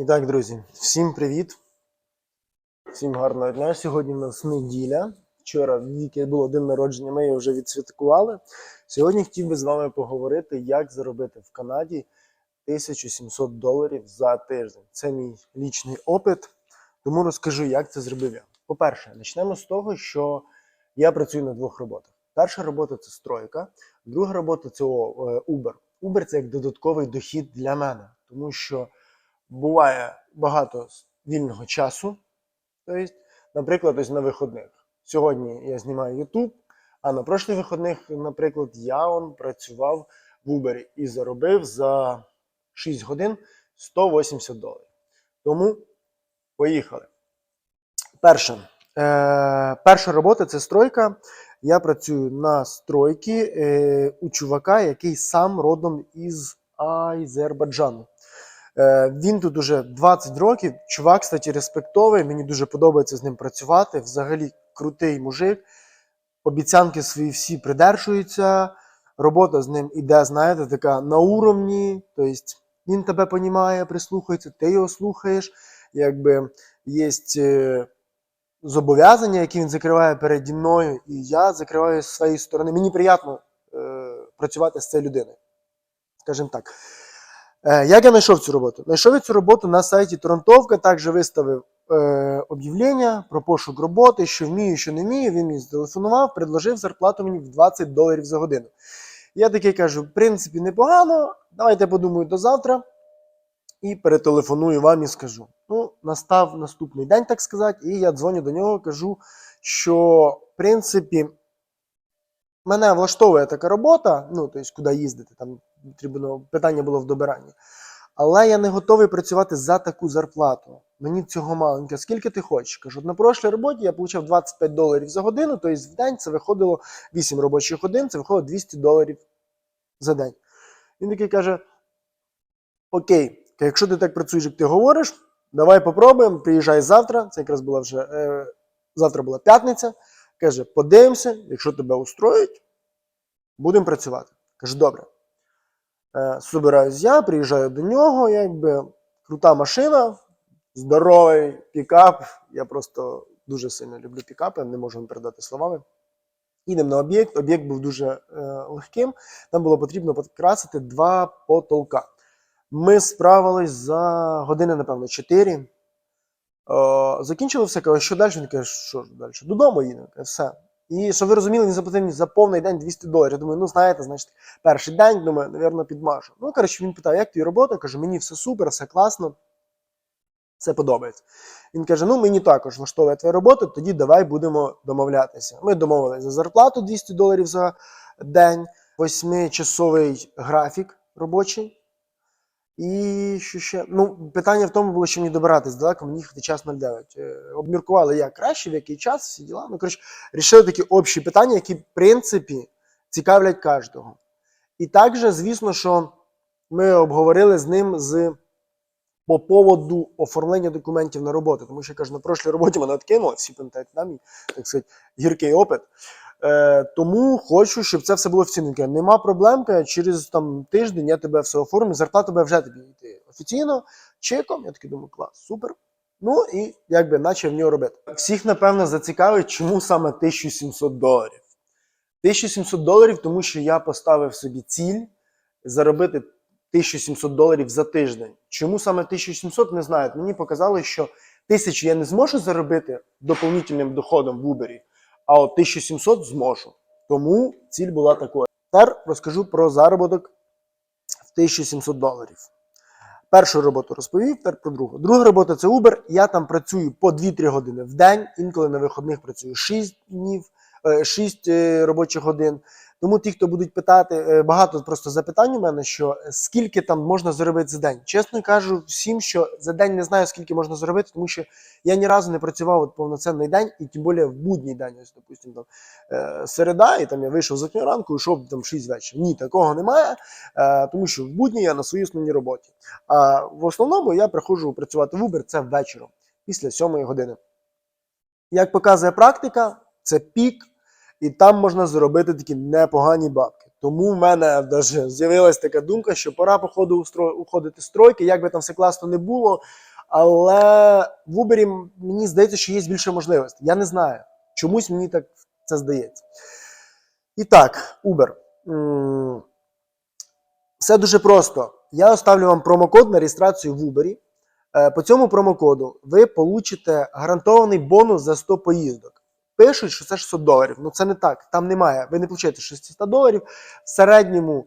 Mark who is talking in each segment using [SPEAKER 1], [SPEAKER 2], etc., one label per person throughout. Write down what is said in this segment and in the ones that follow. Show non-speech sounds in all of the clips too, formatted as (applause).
[SPEAKER 1] І так, друзі, всім привіт. Всім гарного дня. Сьогодні в нас неділя. Вчора в Віки було день народження, ми його вже відсвяткували. Сьогодні хотів би з вами поговорити, як заробити в Канаді 1700 доларів за тиждень. Це мій лічний опит, тому розкажу, як це зробив я. По-перше, почнемо з того, що я працюю на двох роботах. Перша робота це стройка, друга робота це е, Uber. Uber це як додатковий дохід для мене, тому що буває багато вільного часу. Тобто, наприклад, ось на виходних. Сьогодні я знімаю YouTube, а на прошлих виходних, наприклад, я он працював в Uber і заробив за 6 годин 180 доларів. Тому поїхали. Перше, е, перша робота це стройка. Я працюю на стройці е, у чувака, який сам родом із Азербайджану. Е, Він тут уже 20 років. Чувак, кстати, респектовий. Мені дуже подобається з ним працювати. Взагалі крутий мужик. Обіцянки свої всі придержуються. Робота з ним іде, знаєте, така на уровні. Тобто він тебе понімає, прислухається, ти його слухаєш. Якби є зобов'язання, які він закриває переді мною, і я закриваю з своєї сторони. Мені приємно е, працювати з цією людиною. Скажімо так. Е, Як я знайшов цю роботу? Знайшов я цю роботу на сайті Торонтовка, також виставив е, об'явлення про пошук роботи, що вмію, що не вмію. Він мені зателефонував, предложив зарплату мені в 20 доларів за годину. Я такий кажу: в принципі, непогано. Давайте подумаю до завтра. І перетелефоную вам і скажу. Ну, настав наступний день, так сказати, і я дзвоню до нього, кажу, що в принципі мене влаштовує така робота, ну, тобто, куди їздити, там потрібно, питання було в добиранні. Але я не готовий працювати за таку зарплату. Мені цього каже, скільки ти хочеш? Кажу, на прошлій роботі я отримав 25 доларів за годину, тобто в день це виходило 8 робочих годин, це виходило 200 доларів за день. Він такий каже: Окей, якщо ти так працюєш, як ти говориш, давай попробуємо, приїжджай завтра. Це якраз була вже е, завтра була п'ятниця. Каже, подивимося, якщо тебе устроїть, будемо працювати. Каже, добре. Е, Собираюсь я, приїжджаю до нього, якби крута машина, здоровий пікап. Я просто дуже сильно люблю пікапи, не можу вам передати словами. Їдемо на об'єкт. Об'єкт був дуже е, легким. Нам було потрібно покрасити два потолка. Ми справились за години, напевно, 4. О, закінчили все, кажу, що далі? Він каже, що далі? Додому їдемо, все. І щоб ви розуміли, він заплатив мені за повний день 200 доларів. Я думаю, ну знаєте, значить, перший день, думаю, напевно, підмажу. Ну, коротше, він питав, як твій робота? Кажу, мені все супер, все класно, все подобається. Він каже: ну мені також влаштовує твоя робота, тоді давай будемо домовлятися. Ми домовилися за зарплату 200 доларів за день, восьмичасовий графік робочий. І що ще? Ну, питання в тому було, що мені добиратись далеко, мені їхати час 09. Е, Обміркували як краще, в який час, всі діла. Ну, коротше, рішили такі общі питання, які, в принципі, цікавлять кожного. І також, звісно, що ми обговорили з ним з по поводу оформлення документів на роботу. Тому що я кажу, на прошлій роботі мене откинуло, всі пам'ятають нам, так сказати, гіркий опит. Е, тому хочу, щоб це все було офіційно. Нема проблем, через там тиждень я тебе все оформлю, зарплата тебе вже тобі йти офіційно, чеком. Я такий думаю, клас, супер. Ну і якби почав в нього робити. Всіх, напевно, зацікавить, чому саме 1700 доларів. 1700 доларів, тому що я поставив собі ціль заробити 1700 доларів за тиждень. Чому саме 1700, не знаю. Мені показали, що 1000 я не зможу заробити доповнительним доходом в Uber, а от 1700 зможу. Тому ціль була такою. Тепер розкажу про заробіток в 1700 доларів. Першу роботу розповів, тепер про другу. Друга робота це Uber. Я там працюю по 2-3 години в день, інколи на виходних працюю 6 днів, 6 робочих годин. Тому ті, хто будуть питати, е, багато просто запитань у мене, що е, скільки там можна заробити за день. Чесно кажу всім, що за день не знаю, скільки можна заробити, тому що я ні разу не працював от повноцінний день, і тим більше в будній день, ось, допустим, там е, середа, і там я вийшов з 8 ранку йшов там в 6 вечора. Ні, такого немає, тому що в будні я на своїй основній роботі. А в основному я приходжу працювати в Uber це ввечері, після 7 години. Як показує практика, це пік і там можна заробити такі непогані бабки. Тому в мене навіть з'явилася така думка, що пора, походу, уходити з стройки, як би там все класно не було. Але в Uber мені здається, що є більше можливостей. Я не знаю. Чомусь мені так це здається. І так, Uber. Все дуже просто. Я оставлю вам промокод на реєстрацію в Uber. Е, По цьому промокоду ви получите гарантований бонус за 100 поїздок. Пишуть, що це 600 доларів. Ну це не так. Там немає. Ви не получаєте 600 доларів. В середньому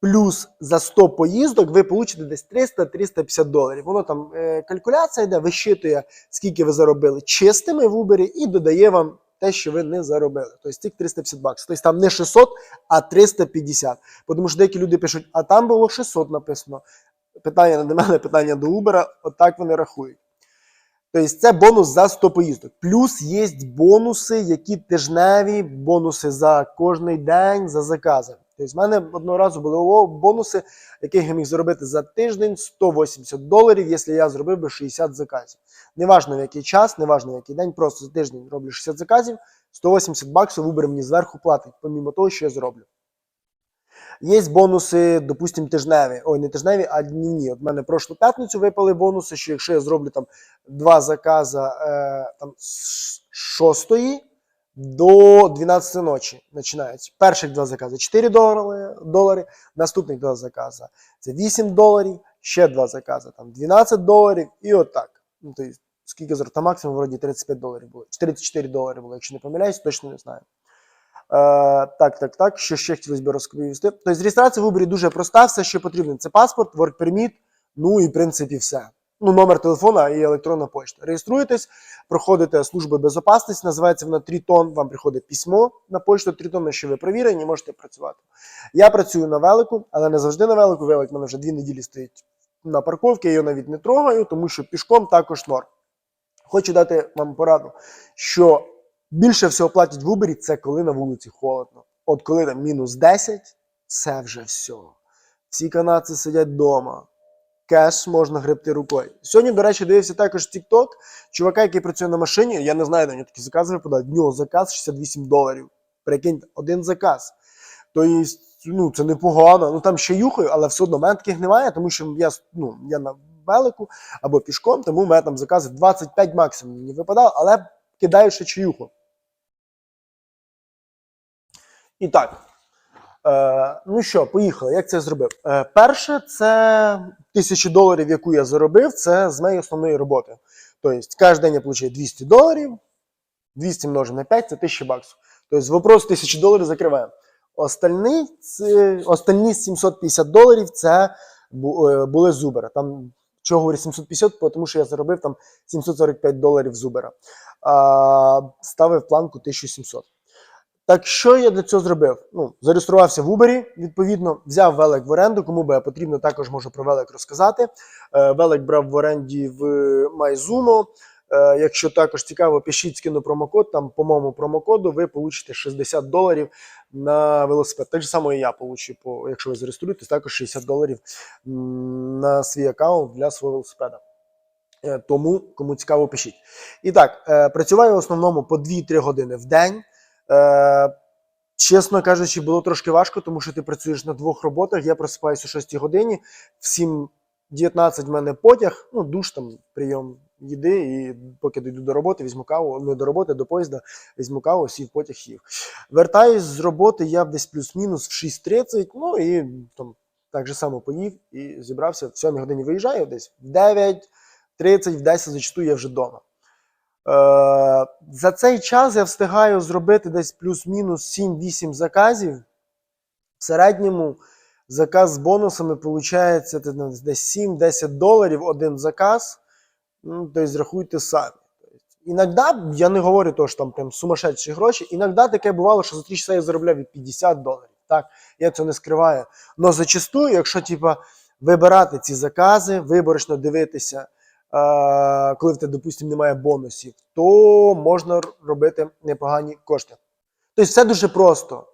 [SPEAKER 1] плюс за 100 поїздок ви получите десь 300-350 доларів. Воно там е, калькуляція йде, вищитує, скільки ви заробили чистими в Uber і додає вам те, що ви не заробили. Тобто тільки 350 баксів. Тобто там не 600, а 350. Тому що деякі люди пишуть, а там було 600 написано. Питання не до мене, питання до Uber, отак вони рахують. Тобто це бонус за 100 поїздок. Плюс є бонуси, які тижневі, бонуси за кожний день, за закази. Тобто в мене одного разу були бонуси, яких я міг заробити за тиждень 180 доларів, якщо я зробив би 60 заказів. Неважно в який час, неважно в який день, просто за тиждень роблю 60 заказів, 180 баксів Uber мені зверху платить, помімо того, що я зроблю. Є бонуси, допустимо, тижневі. Ой, не тижневі, а днівні. От в мене прошлу п'ятницю випали бонуси, що якщо я зроблю там два закази е, там, з 6 до 12 ночі починаються. Перших два закази 4 долари, долари, наступних два закази це 8 доларів, ще два закази там 12 доларів і отак. Ну, тобто, скільки зробив? Там максимум вроді 35 доларів було. 44 долари було, якщо не помиляюсь, точно не знаю. Е, так, так, так. Що ще хотілося б розповісти? Тобто реєстрація в Uber дуже проста, все, що потрібно. Це паспорт, work permit, ну і в принципі все. Ну, номер телефона і електронна почта. Реєструєтесь, проходите служби безопасності, називається вона Трітон. Вам приходить письмо на почту Трітон, що ви провірені, можете працювати. Я працюю на велику, але не завжди на велику. Велик в мене вже дві неділі стоїть на парковці, я його навіть не трогаю, тому що пішком також норм. Хочу дати вам пораду, що більше всього платять в Uber, це коли на вулиці холодно. От коли там мінус 10, це вже все. Всі канадці сидять вдома. Кеш можна гребти рукою. Сьогодні, до речі, дивився також TikTok. Чувака, який працює на машині, я не знаю, в нього такі закази випадають. В нього заказ 68 доларів. Прикиньте, один заказ. Тобто, ну, це непогано. Ну там ще юхаю, але все одно в мене таких немає, тому що я, ну, я на велику або пішком, тому в мене там закази 25 максимум мені випадало, але кидаю ще чаюху. І так. Е, ну що, поїхали. Як це зробив? Е, перше, це тисячу доларів, яку я заробив, це з моєї основної роботи. Тобто, кожен день я отримую 200 доларів, 200 множимо на 5 це 1000 баксів. Тобто, вопрос 1000 доларів закриваємо. Остальні, це, остальні 750 доларів це е, були з Uber. Там, чого говорю 750, тому що я заробив там 745 доларів з Uber. А, ставив планку 1700. Так що я для цього зробив? Ну, зареєструвався в Uber, відповідно, взяв велик в оренду. Кому би потрібно, також можу про велик розказати. Е, велик брав в оренді в Майзумо. Е, якщо також цікаво, пишіть скину промокод. Там, по моєму промокоду, ви получите 60 доларів на велосипед. Так само і я получу, по, якщо ви зареєструєтесь, також 60 доларів на свій аккаунт для свого велосипеда. Е, Тому, кому цікаво, пишіть. І так, працюваю в основному по 2-3 години в день. Е, чесно кажучи, було трошки важко, тому що ти працюєш на двох роботах. Я просипаюся о 6 годині, в 7.19 в мене потяг, ну, душ там, прийом їди, і поки дійду до роботи, візьму каву, не до роботи, до поїзда, візьму каву, сів потяг їв. Вертаюсь з роботи, я десь плюс-мінус в 6.30, ну і там так же само поїв і зібрався. В 7 годині виїжджаю, десь в 9.30, в 10 зачастую я вже вдома. Е, за цей час я встигаю зробити десь плюс-мінус 7-8 заказів. В середньому заказ з бонусами виходить десь 7-10 доларів один заказ. Ну, тобто рахуйте самі. Іноді, я не говорю, то, що там прям сумасшедші гроші. Іноді таке бувало, що за 3 часа я заробляв і 50 доларів. Так, я це не скриваю. Но зачастую, якщо типа, вибирати ці закази, виборочно дивитися, коли в тебе, допустимо, немає бонусів, то можна робити непогані кошти. Тобто все дуже просто.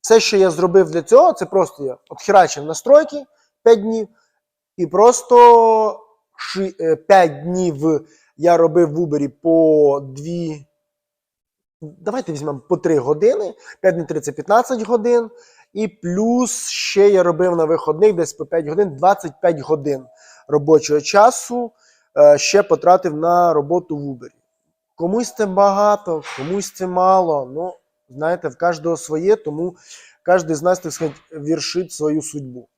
[SPEAKER 1] Все, що я зробив для цього, це просто я отхерачив настройки 5 днів, і просто 5 днів я робив в Uber по 2. Давайте візьмемо по 3 години, 5 днів 30 15 годин. І плюс ще я робив на виходних десь по 5 годин, 25 годин робочого часу. Е, ще потратив на роботу в Uber. Комусь це багато, комусь це мало. Ну, знаєте, в кожного своє, тому кожен з нас, так сказати, віршить свою судьбу.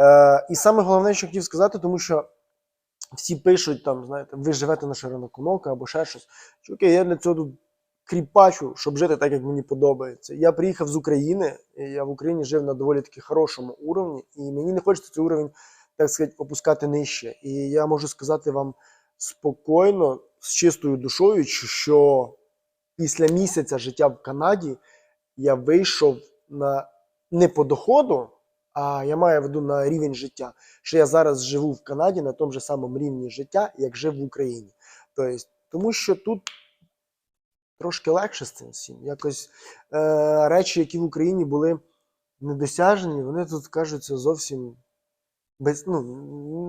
[SPEAKER 1] Е, і саме головне, що хотів сказати, тому що всі пишуть там, знаєте, ви живете на широконока або ще щось. Чуваки, я для цього тут кріпачу, щоб жити так, як мені подобається. Я приїхав з України, і я в Україні жив на доволі таки хорошому уровні, і мені не хочеться цей уровень, так сказати, опускати нижче. І я можу сказати вам спокійно, з чистою душою, що після місяця життя в Канаді я вийшов на не по доходу, а я маю в виду на рівень життя. Що я зараз живу в Канаді на тому ж самому рівні життя, як жив в Україні. Тобто, тому що тут трошки легше з цим всім. Якось е, речі, які в Україні були недосяжені, вони тут кажуться зовсім без, ну,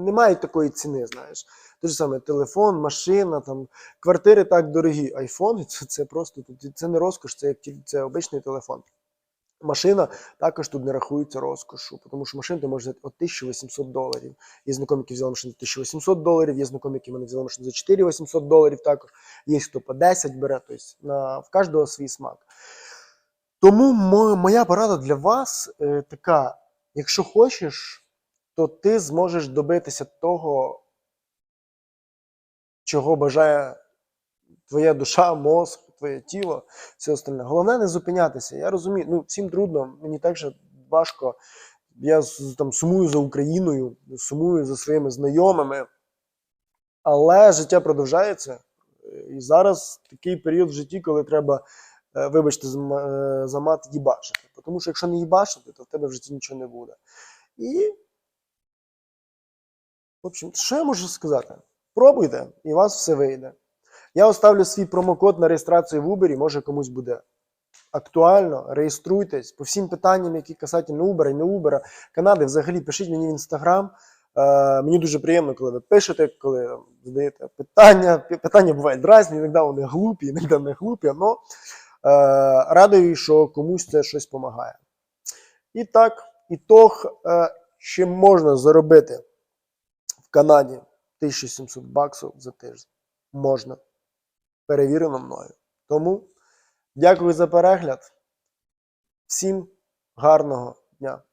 [SPEAKER 1] не мають такої ціни, знаєш. Те ж саме телефон, машина, там, квартири так дорогі. Айфони (laughs) це, це просто це не розкош, це це обичний телефон. Машина також тут не рахується розкошу, тому що машину ти можеш взяти от 1800 доларів. Є знайомі, які взяли машину за 1800 доларів, є знайомі, які мене взяли машину за 4800 доларів також. Є хто по 10 бере, тобто на, в кожного свій смак. Тому моя порада для вас е, така: якщо хочеш, то ти зможеш добитися того, чого бажає твоя душа, мозг, твоє тіло, все остальне. Головне не зупинятися. Я розумію, ну всім трудно, мені так же важко. Я там сумую за Україною, сумую за своїми знайомими. Але життя продовжається. І зараз такий період в житті, коли треба, е, вибачте, е, за мат їбачити. Тому що якщо не їбачити, то в тебе в житті нічого не буде. І, в общем, що я можу сказати? Пробуйте, і у вас все вийде. Я оставлю свій промокод на реєстрацію в Uber, може комусь буде актуально. Реєструйтесь по всім питанням, які касательно Uber і не Uber, Канади, взагалі пишіть мені в інстаграм. Е, мені дуже приємно, коли ви пишете, коли задаєте питання. Питання бувають різні, іноді вони глупі, іноді не глупі, але е, радий, що комусь це щось допомагає. І так, ітог, е, ще можна заробити Канаді 1700 баксів за тиждень. Можна. Перевірено мною. Тому дякую за перегляд. Всім гарного дня.